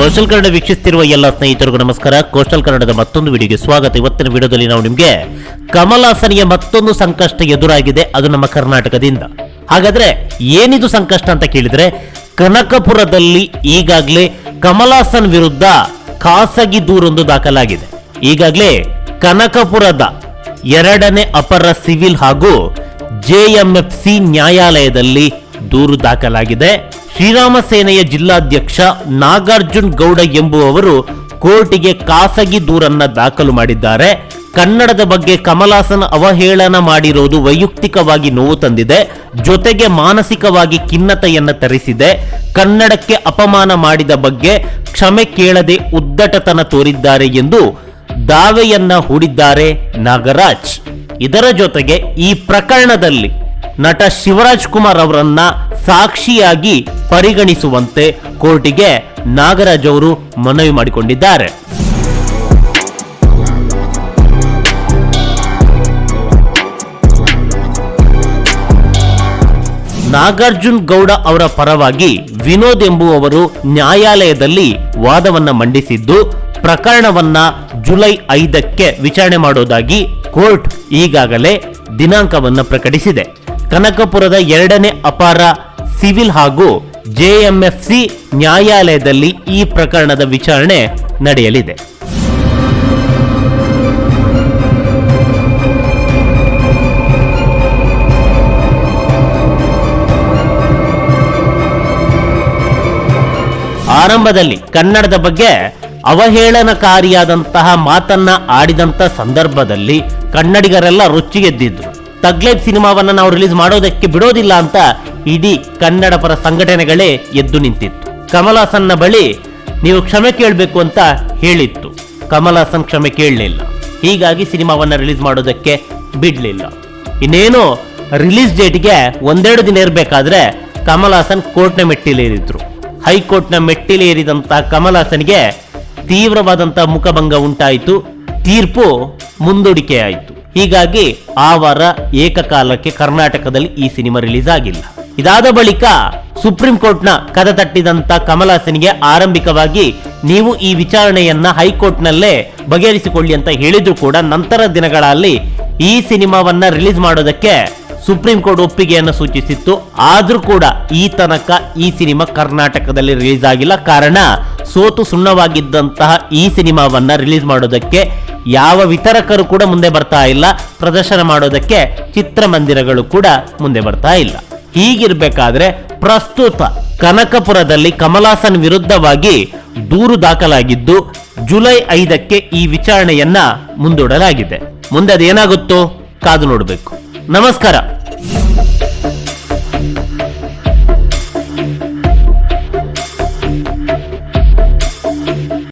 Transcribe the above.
Coastal Kannada ವೀಕ್ಷಿಸುತ್ತಿರುವ ಎಲ್ಲ ಸ್ನೇಹಿತರಿಗೂ ನಮಸ್ಕಾರ. ಕೋಸ್ಟಲ್ ಕನ್ನಡದ ಮತ್ತೊಂದು ವಿಡಿಯೋಗೆ ಸ್ವಾಗತ. ಇವತ್ತಿನ ವಿಡಿಯೋದಲ್ಲಿ ನಾವು ನಿಮಗೆ ಕಮಲ್ ಹಾಸನ್ಗೆ ಮತ್ತೊಂದು ಸಂಕಷ್ಟ ಎದುರಾಗಿದೆ. ಅದು ನಮ್ಮ ಕರ್ನಾಟಕದಿಂದ. ಹಾಗಾದ್ರೆ ಏನಿದು ಸಂಕಷ್ಟ ಅಂತ ಕೇಳಿದ್ರೆ, ಕನಕಪುರದಲ್ಲಿ ಈಗಾಗಲೇ ಕಮಲಾಸನ್ ವಿರುದ್ಧ ಖಾಸಗಿ ದೂರೊಂದು ದಾಖಲಾಗಿದೆ. ಈಗಾಗಲೇ ಕನಕಪುರದ ಎರಡನೇ ಅಪರ ಸಿವಿಲ್ ಹಾಗೂ ಜೆಎಂಎಫ್ಸಿ ನ್ಯಾಯಾಲಯದಲ್ಲಿ ದೂರು ದಾಖಲಾಗಿದೆ. ಶ್ರೀರಾಮ ಸೇನೆಯ ಜಿಲ್ಲಾಧ್ಯಕ್ಷ ನಾಗಾರ್ಜುನ್ ಗೌಡ ಎಂಬುವವರು ಕೋರ್ಟಿಗೆ ಖಾಸಗಿ ದೂರನ್ನ ದಾಖಲು ಮಾಡಿದ್ದಾರೆ. ಕನ್ನಡದ ಬಗ್ಗೆ ಕಮಲಾಸನ ಅವಹೇಳನ ಮಾಡಿರುವುದು ವೈಯಕ್ತಿಕವಾಗಿ ನೋವು ತಂದಿದೆ. ಜೊತೆಗೆ ಮಾನಸಿಕವಾಗಿ ಖಿನ್ನತೆಯನ್ನ ತರಿಸಿದೆ. ಕನ್ನಡಕ್ಕೆ ಅಪಮಾನ ಮಾಡಿದ ಬಗ್ಗೆ ಕ್ಷಮೆ ಕೇಳದೆ ಉದ್ದಟತನ ತೋರಿದ್ದಾರೆ ಎಂದು ದಾವೆಯನ್ನ ಹೂಡಿದ್ದಾರೆ ನಾಗರಾಜ್. ಇದರ ಜೊತೆಗೆ ಈ ಪ್ರಕರಣದಲ್ಲಿ ನಟ ಶಿವರಾಜ್ ಕುಮಾರ್ ಅವರನ್ನ ಸಾಕ್ಷಿಯಾಗಿ ಪರಿಗಣಿಸುವಂತೆ ಕೋರ್ಟಿಗೆ ನಾಗರಾಜ್ ಅವರು ಮನವಿ ಮಾಡಿಕೊಂಡಿದ್ದಾರೆ. ನಾಗಾರ್ಜುನ್ ಗೌಡ ಅವರ ಪರವಾಗಿ ವಿನೋದ್ ಎಂಬುವವರು ನ್ಯಾಯಾಲಯದಲ್ಲಿ ವಾದವನ್ನ ಮಂಡಿಸಿದ್ದು, ಪ್ರಕರಣವನ್ನ ಜುಲೈ ಐದಕ್ಕೆ ವಿಚಾರಣೆ ಮಾಡೋದಾಗಿ ಕೋರ್ಟ್ ಈಗಾಗಲೇ ದಿನಾಂಕವನ್ನ ಪ್ರಕಟಿಸಿದೆ. ಕನಕಪುರದ ಎರಡನೇ ಅಪಾರ ಸಿವಿಲ್ ಹಾಗೂ ಜೆಎಂಎಫ್ಸಿ ನ್ಯಾಯಾಲಯದಲ್ಲಿ ಈ ಪ್ರಕರಣದ ವಿಚಾರಣೆ ನಡೆಯಲಿದೆ. ಆರಂಭದಲ್ಲಿ ಕನ್ನಡದ ಬಗ್ಗೆ ಅವಹೇಳನಕಾರಿಯಾದಂತಹ ಮಾತನ್ನ ಆಡಿದಂತ ಸಂದರ್ಭದಲ್ಲಿ ಕನ್ನಡಿಗರೆಲ್ಲ ರೊಚ್ಚಿಗೆದ್ದಿದ್ರು ತಗ್ಲೈಫ್ ಸಿನಿಮಾವನ್ನ ನಾವು ರಿಲೀಸ್ ಮಾಡೋದಕ್ಕೆ ಬಿಡೋದಿಲ್ಲ ಅಂತ ಇಡೀ ಕನ್ನಡ ಪರ ಸಂಘಟನೆಗಳೇ ಎದ್ದು ನಿಂತಿತ್ತು. ಕಮಲ್ ಹಾಸನ್ನ ಬಳಿ ನೀವು ಕ್ಷಮೆ ಕೇಳಬೇಕು ಅಂತ ಹೇಳಿತ್ತು. ಕಮಲ್ ಹಾಸನ್ ಕ್ಷಮೆ ಕೇಳಲಿಲ್ಲ. ಹೀಗಾಗಿ ಸಿನಿಮಾವನ್ನ ರಿಲೀಸ್ ಮಾಡೋದಕ್ಕೆ ಬಿಡಲಿಲ್ಲ. ಇನ್ನೇನು ರಿಲೀಸ್ ಡೇಟ್ಗೆ ಒಂದೆರಡು ದಿನ ಇರಬೇಕಾದ್ರೆ ಕಮಲ್ ಹಾಸನ್ ಕೋರ್ಟ್ನ ಮೆಟ್ಟಿಲೇರಿದ್ರು. ಹೈಕೋರ್ಟ್ನ ಮೆಟ್ಟಿಲೇರಿದಂತಹ ಕಮಲ್ ಹಾಸನ್ಗೆ ತೀವ್ರವಾದಂತಹ ಮುಖಭಂಗ ಉಂಟಾಯಿತು. ತೀರ್ಪು ಮುಂದೂಡಿಕೆಯಾಯಿತು. ಹೀಗಾಗಿ ಆ ವಾರ ಏಕಕಾಲಕ್ಕೆ ಕರ್ನಾಟಕದಲ್ಲಿ ಈ ಸಿನಿಮಾ ರಿಲೀಸ್ ಆಗಿಲ್ಲ. ಇದಾದ ಬಳಿಕ ಸುಪ್ರೀಂ ಕೋರ್ಟ್ನ ಕದ ತಟ್ಟಿದಂತ ಕಮಲ್ ಹಾಸನ್ಗೆ ಆರಂಭಿಕವಾಗಿ ನೀವು ಈ ವಿಚಾರಣೆಯನ್ನ ಹೈಕೋರ್ಟ್ನಲ್ಲೇ ಬಗೆಹರಿಸಿಕೊಳ್ಳಿ ಅಂತ ಹೇಳಿದ್ರು ಕೂಡ ನಂತರ ದಿನಗಳಲ್ಲಿ ಈ ಸಿನಿಮಾವನ್ನ ರಿಲೀಸ್ ಮಾಡೋದಕ್ಕೆ ಸುಪ್ರೀಂ ಕೋರ್ಟ್ ಒಪ್ಪಿಗೆಯನ್ನು ಸೂಚಿಸಿತ್ತು. ಆದ್ರೂ ಕೂಡ ಈ ತನಕ ಈ ಸಿನಿಮಾ ಕರ್ನಾಟಕದಲ್ಲಿ ರಿಲೀಸ್ ಆಗಿಲ್ಲ. ಕಾರಣ ಸೋತು ಸುಣ್ಣವಾಗಿದ್ದಂತಹ ಈ ಸಿನಿಮಾವನ್ನ ರಿಲೀಸ್ ಮಾಡೋದಕ್ಕೆ ಯಾವ ವಿತರಕರು ಕೂಡ ಮುಂದೆ ಬರ್ತಾ ಇಲ್ಲ. ಪ್ರದರ್ಶನ ಮಾಡೋದಕ್ಕೆ ಚಿತ್ರಮಂದಿರಗಳು ಕೂಡ ಮುಂದೆ ಬರ್ತಾ ಇಲ್ಲ. ಹೀಗಿರ್ಬೇಕಾದ್ರೆ ಪ್ರಸ್ತುತ ಕನಕಪುರದಲ್ಲಿ ಕಮಲಾಸನ್ ವಿರುದ್ಧವಾಗಿ ದೂರು ದಾಖಲಾಗಿದ್ದು ಜುಲೈ ಐದಕ್ಕೆ ಈ ವಿಚಾರಣೆಯನ್ನ ಮುಂದೂಡಲಾಗಿದೆ. ಮುಂದೆ ಅದೇನಾಗುತ್ತೋ ಕಾದು ನೋಡಬೇಕು. ನಮಸ್ಕಾರ.